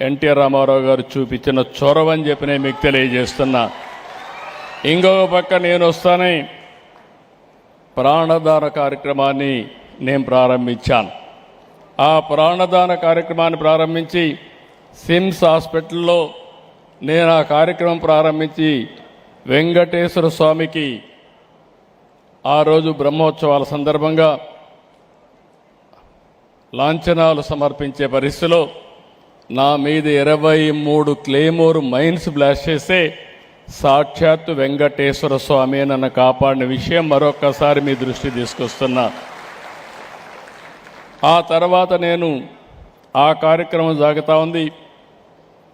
ఎన్టీఆర్ రామారావు గారు చూపించిన చొరవ అని చెప్పి నేను మీకు తెలియజేస్తున్నా. ఇంకొక పక్క నేను వస్తానే ప్రాణదాన కార్యక్రమాన్ని నేను ప్రారంభించాను. ఆ ప్రాణదాన కార్యక్రమాన్ని ప్రారంభించి సిమ్స్ హాస్పిటల్లో నేను ఆ కార్యక్రమం ప్రారంభించి వెంకటేశ్వర స్వామికి ఆ రోజు బ్రహ్మోత్సవాల సందర్భంగా లాంఛనాలు సమర్పించే పరిస్థితిలో నా మీద ఇరవై మూడు క్లేమోర్ మైన్స్ బ్లాస్ట్ చేస్తే సాక్షాత్తు వెంకటేశ్వర స్వామి నన్ను కాపాడిన విషయం మరొక్కసారి మీ దృష్టి తీసుకొస్తున్నా. ఆ తర్వాత నేను ఆ కార్యక్రమం జాగుతా ఉంది.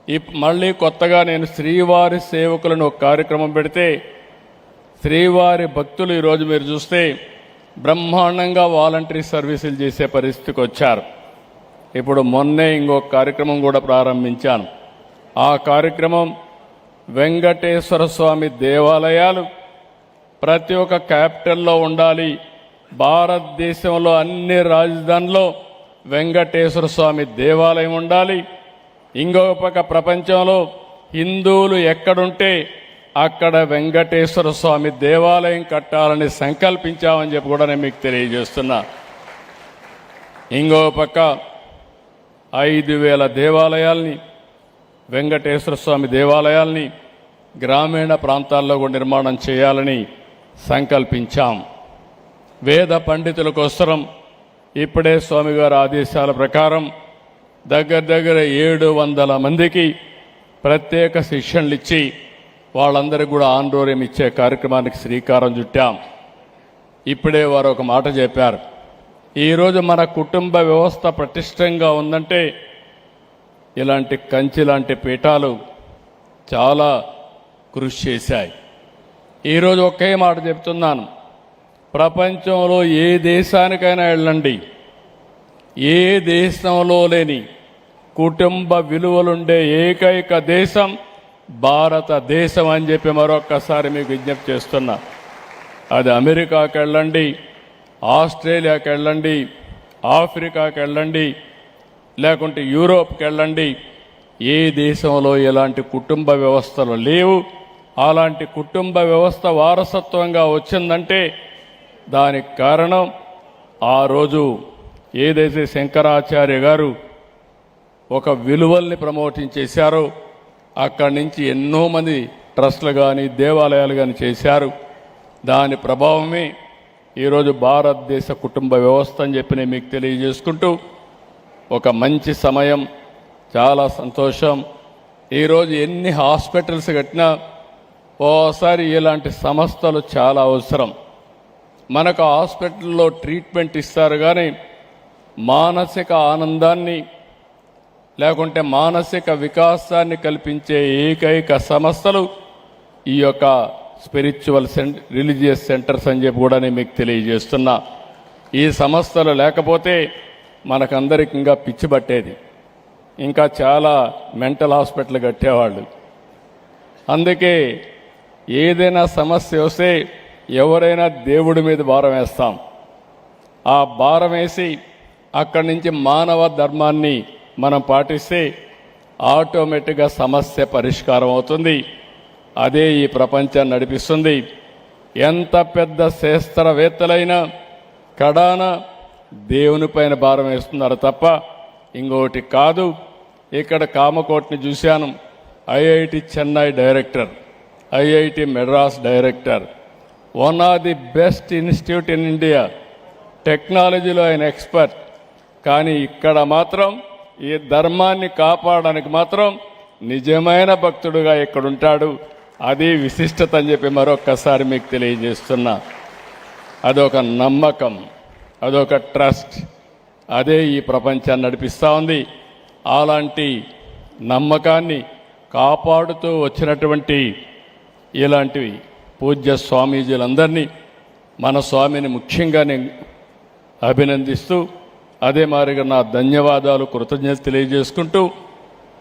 ఇప్ మళ్ళీ కొత్తగా నేను శ్రీవారి సేవకులను ఒక కార్యక్రమం పెడితే శ్రీవారి భక్తులు ఈరోజు మీరు చూస్తే బ్రహ్మాండంగా వాలంటరీ సర్వీసులు చేసే పరిస్థితికి వచ్చారు. ఇప్పుడు మొన్నే ఇంకొక కార్యక్రమం కూడా ప్రారంభించాను. ఆ కార్యక్రమం వెంకటేశ్వర స్వామి దేవాలయాలు ప్రతి ఒక్క క్యాపిటల్లో ఉండాలి. భారతదేశంలో అన్ని రాజధానిలో వెంకటేశ్వర స్వామి దేవాలయం ఉండాలి. ఇంకొక పక్క ప్రపంచంలో హిందువులు ఎక్కడుంటే అక్కడ వెంకటేశ్వర స్వామి దేవాలయం కట్టాలని సంకల్పించామని చెప్పి కూడా నేను మీకు తెలియజేస్తున్నా. ఇంకో పక్క ఐదు వేల దేవాలయాల్ని వెంకటేశ్వర స్వామి దేవాలయాల్ని గ్రామీణ ప్రాంతాల్లో కూడా నిర్మాణం చేయాలని సంకల్పించాం. వేద పండితుల కోసరం ఇప్పుడే స్వామివారి ఆదేశాల ప్రకారం దగ్గర దగ్గర ఏడు వందల మందికి ప్రత్యేక శిక్షణలు ఇచ్చి వాళ్ళందరికీ కూడా ఆందోళన ఇచ్చే కార్యక్రమానికి శ్రీకారం చుట్టాం. ఇప్పుడే వారు ఒక మాట చెప్పారు. ఈరోజు మన కుటుంబ వ్యవస్థ పటిష్టంగా ఉందంటే ఇలాంటి కంచి లాంటి పీఠాలు చాలా కృషి చేశాయి. ఈరోజు ఒకే మాట చెప్తున్నాను. ప్రపంచంలో ఏ దేశానికైనా వెళ్ళండి. ఏ దేశంలో లేని కుటుంబ విలువలుండే ఏకైక దేశం భారతదేశం అని చెప్పి మరొక్కసారి మీకు విజ్ఞప్తి చేస్తున్నా. అది అమెరికాకి వెళ్ళండి. ఆస్ట్రేలియాకి వెళ్ళండి ఆఫ్రికాకి వెళ్ళండి లేకుంటే యూరోప్కి వెళ్ళండి ఏ దేశంలో ఎలాంటి కుటుంబ వ్యవస్థలు లేవు అలాంటి కుటుంబ వ్యవస్థ వారసత్వంగా వచ్చిందంటే దానికి కారణం ఆ రోజు ఏదైతే శంకరాచార్య గారు ఒక విలువల్ని ప్రమోటింగ్ చేశారో అక్కడి నుంచి ఎన్నో మంది ట్రస్టులు కానీ దేవాలయాలు కానీ చేశారు. దాని ప్రభావమే ఈరోజు భారతదేశ కుటుంబ వ్యవస్థ అని చెప్పి నేను మీకు తెలియజేసుకుంటూ ఒక మంచి సమయం చాలా సంతోషం. ఈరోజు ఎన్ని హాస్పిటల్స్ కట్టినా ఓసారి ఇలాంటి సంస్థలు చాలా అవసరం. మనకు హాస్పిటల్లో ట్రీట్మెంట్ ఇస్తారు కానీ మానసిక ఆనందాన్ని లేకుంటే మానసిక వికాసాన్ని కల్పించే ఏకైక సంస్థలు ఈ యొక్క స్పిరిచువల్ సెంటర్ రిలీజియస్ సెంటర్స్ అని చెప్పి కూడా నేను మీకు తెలియజేస్తున్నా. ఈ సంస్థలు లేకపోతే మనకందరికి ఇంకా పిచ్చి పట్టేది. ఇంకా చాలా మెంటల్ హాస్పిటల్ కట్టేవాళ్ళు. అందుకే ఏదైనా సమస్య వస్తే ఎవరైనా దేవుడి మీద భారం వేస్తాం. ఆ భారం వేసి అక్కడి నుంచి మానవ ధర్మాన్ని మనం పాటిస్తే ఆటోమేటిక్గా సమస్య పరిష్కారం అవుతుంది. అదే ఈ ప్రపంచాన్ని నడిపిస్తుంది. ఎంత పెద్ద శాస్త్రవేత్తలైనా కడాన దేవునిపైన భారం వేస్తున్నారు తప్ప ఇంకోటి కాదు. ఇక్కడ కామకోట్ని చూశాను. IIT Chennai director IIT Madras director one of the best institute in India. టెక్నాలజీలో ఆయన ఎక్స్పర్ట్. కానీ ఇక్కడ మాత్రం ఈ ధర్మాన్ని కాపాడడానికి మాత్రం నిజమైన భక్తుడుగా ఇక్కడ ఉంటాడు అది విశిష్టత అని చెప్పి మరొక్కసారి మీకు తెలియజేస్తున్నా. అదొక నమ్మకం అదొక ట్రస్ట్. అదే ఈ ప్రపంచాన్ని నడిపిస్తూ ఉంది. అలాంటి నమ్మకాన్ని కాపాడుతూ వచ్చినటువంటి ఇలాంటివి పూజ్య స్వామీజీలందరినీ మన స్వామిని ముఖ్యంగా నేను అభినందిస్తూ అదే మారిగా నా ధన్యవాదాలు కృతజ్ఞత తెలియజేసుకుంటూ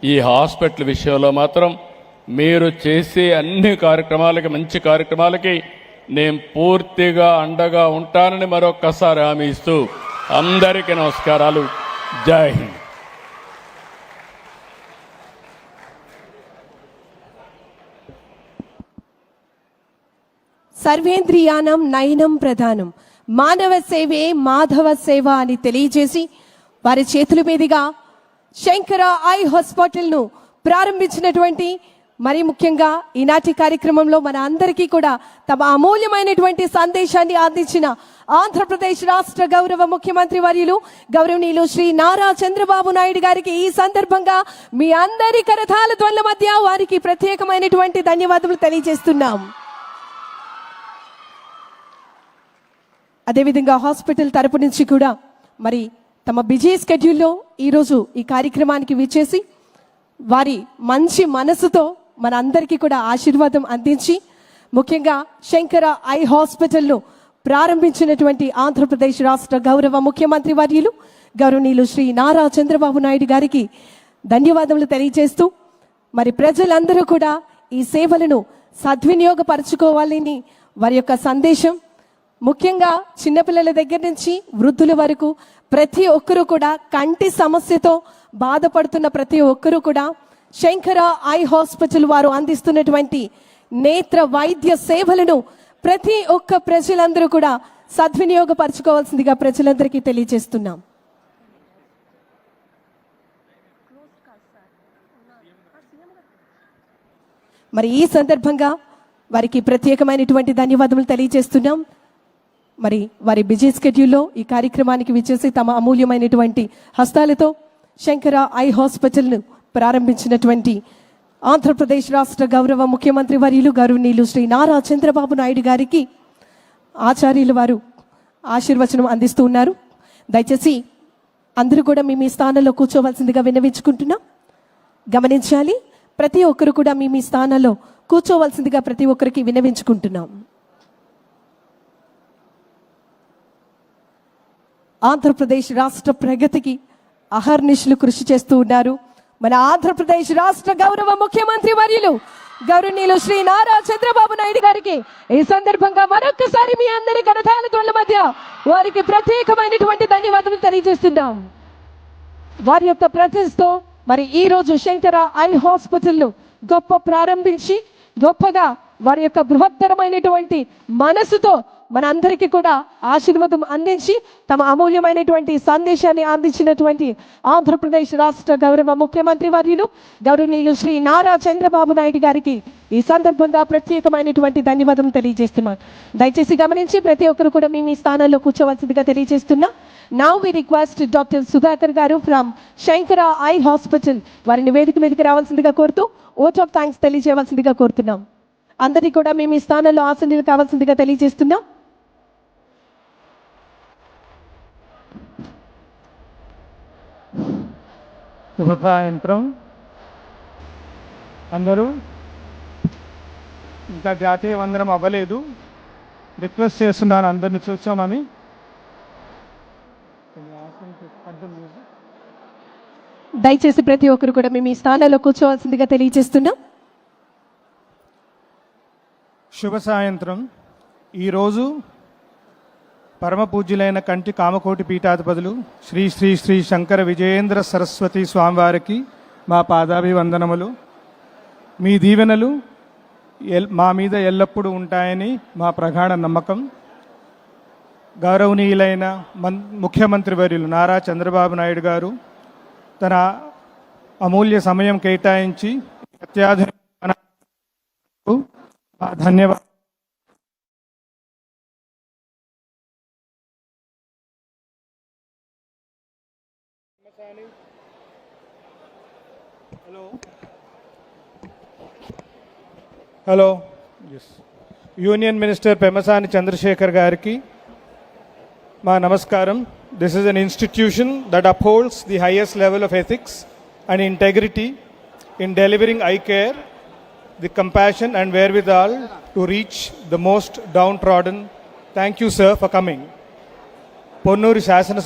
ఈ హాస్పిటల్ విషయంలో మాత్రం మీరు చేసే అన్ని కార్యక్రమాలకి మంచి కార్యక్రమాలకి నేను పూర్తిగా అండగా ఉంటానని మరొక్కసారి హామీ ఇస్తూ అందరికీ నమస్కారాలు. జై హింద్. సర్వేంద్రియానం నయనం ప్రధానం. మానవ సేవే మాధవ సేవ అని తెలియజేసి వారి చేతుల మీదుగా శంకర ఐ హాస్పిటల్ను ప్రారంభించినటువంటి మరి ముఖ్యంగా ఈనాటి కార్యక్రమంలో మన అందరికీ కూడా తమ అమూల్యమైనటువంటి సందేశాన్ని అందించిన ఆంధ్రప్రదేశ్ రాష్ట్ర గౌరవ ముఖ్యమంత్రి వర్యులు గౌరవనీయులు శ్రీ నారా చంద్రబాబు నాయుడు గారికి ఈ సందర్భంగా మీ అందరి కరతాల ధ్వనుల మధ్య వారికి ప్రత్యేకమైనటువంటి ధన్యవాదములు తెలియజేస్తున్నాం. అదేవిధంగా హాస్పిటల్ తరపు నుంచి కూడా మరి తమ బిజీ స్కెడ్యూల్లో ఈరోజు ఈ కార్యక్రమానికి విచ్చేసి వారి మంచి మనసుతో మన అందరికీ కూడా ఆశీర్వాదం అందించి ముఖ్యంగా శంకర ఐ హాస్పిటల్ను ప్రారంభించినటువంటి ఆంధ్రప్రదేశ్ రాష్ట్ర గౌరవ ముఖ్యమంత్రి వర్యులు గౌరవనీయులు శ్రీ నారా చంద్రబాబు నాయుడు గారికి ధన్యవాదములు తెలియజేస్తూ మరి ప్రజలందరూ కూడా ఈ సేవలను సద్వినియోగపరచుకోవాలని వారి యొక్క సందేశం ముఖ్యంగా చిన్నపిల్లల దగ్గర నుంచి వృద్ధుల వరకు ప్రతి ఒక్కరూ కూడా కంటి సమస్యతో బాధపడుతున్న ప్రతి ఒక్కరూ కూడా శంకర ఐ హాస్పిటల్ వారు అందిస్తున్నటువంటి నేత్ర వైద్య సేవలను ప్రతి ఒక్క ప్రజలందరూ కూడా సద్వినియోగపరచుకోవాల్సిందిగా ప్రజలందరికీ తెలియజేస్తున్నాం. మరి ఈ సందర్భంగా వారికి ప్రత్యేకమైనటువంటి ధన్యవాదములు తెలియజేస్తున్నాం. మరి వారి బిజీ స్కెడ్యూల్లో ఈ కార్యక్రమానికి విచ్చేసి తమ అమూల్యమైనటువంటి హస్తాలతో శంకర ఐ హాస్పిటల్ను ప్రారంభించినటువంటి ఆంధ్రప్రదేశ్ రాష్ట్ర గౌరవ ముఖ్యమంత్రి వర్యులు గౌరవనీయులు శ్రీ నారా చంద్రబాబు నాయుడు గారికి ఆచార్యులు వారు ఆశీర్వచనం అందిస్తూ ఉన్నారు. దయచేసి అందరూ కూడా మీ మీ స్థానంలో కూర్చోవలసిందిగా విన్నవించుకుంటున్నాం. గమనించాలి ప్రతి ఒక్కరు కూడా మీ మీ స్థానంలో కూర్చోవలసిందిగా ప్రతి ఒక్కరికి విన్నవించుకుంటున్నాం. ఆంధ్రప్రదేశ్ రాష్ట్ర ప్రగతికి అహర్నిశలు కృషి చేస్తూ ఉన్నారు. మన ఆంధ్రప్రదేశ్ రాష్ట్ర గౌరవ ముఖ్యమంత్రి వర్యులు గౌరవనీయులు శ్రీ నారా చంద్రబాబు నాయుడు గారికి ఈ సందర్భంగా మరొక్కసారి మీ అందరి కరతాల తోళ్ళ మధ్య వారికి ప్రత్యేకమైనటువంటి ధన్యవాదాలు తెలియజేస్తున్నాం. వారి యొక్క ప్రతిష్టతో మరి ఈ రోజు శంకర ఐ హాస్పిటల్ను గొప్ప ప్రారంభించి గొప్పగా వారి యొక్క బృహత్తరమైనటువంటి మనసుతో మన అందరికీ కూడా ఆశీర్వాదం అందించి తమ అమూల్యమైనటువంటి సందేశాన్ని అందించినటువంటి ఆంధ్రప్రదేశ్ రాష్ట్ర గౌరవ ముఖ్యమంత్రి వర్యులు గౌరవనీయులు శ్రీ నారా చంద్రబాబు నాయుడు గారికి ఈ సందర్భంగా ప్రత్యేకమైనటువంటి ధన్యవాదం తెలియజేస్తున్నాను. దయచేసి గమనించి ప్రతి ఒక్కరు కూడా మేము ఈ స్థానంలో కూర్చోవలసిందిగా తెలియజేస్తున్నా. Now we request doctor Sudhakar garu from Shankara eye hospital వారిని వేదిక మీదకి రావాల్సిందిగా కోరుతూ ఓట్ ఆఫ్ థ్యాంక్స్ తెలియజేయవలసిందిగా కోరుతున్నాం. అందరికీ కూడా మేము ఈ స్థానంలో ఆసనీయులు కావాల్సిందిగా తెలియజేస్తున్నాం. శుభ సాయంత్రం అందరూ ఇంకా జాతీయ వందనం అవ్వలేదు. రిక్వెస్ట్ చేస్తున్నాను అందరిని చూసామని దయచేసి ప్రతి ఒక్కరు కూడా మేము ఈ స్థానంలో కూర్చోవలసిందిగా తెలియజేస్తున్నాం. శుభ సాయంత్రం ఈరోజు పరమ పూజ్యులైన కంటి కామకోటి పీఠాధిపతులు శ్రీ శ్రీ శ్రీ శంకర విజయేంద్ర సరస్వతి స్వామివారికి మా పాదాభివందనములు. మీ దీవెనలు ఎల్ మా మీద ఎల్లప్పుడూ ఉంటాయని మా ప్రగాఢ నమ్మకం. గౌరవనీయులైన మన్ ముఖ్యమంత్రి వర్యులు నారా చంద్రబాబు నాయుడు గారు తన అమూల్య సమయం కేటాయించి అత్యాధునిక ధన్యవాదాలు. hello S union minister Pemmasani Chandrashekar గారికి మా నమస్కారం this is an institution that upholds the highest level of ethics and integrity in delivering eye care the compassion and wherewithal to reach the most downtrodden thank you sir for coming Ponnur శాసన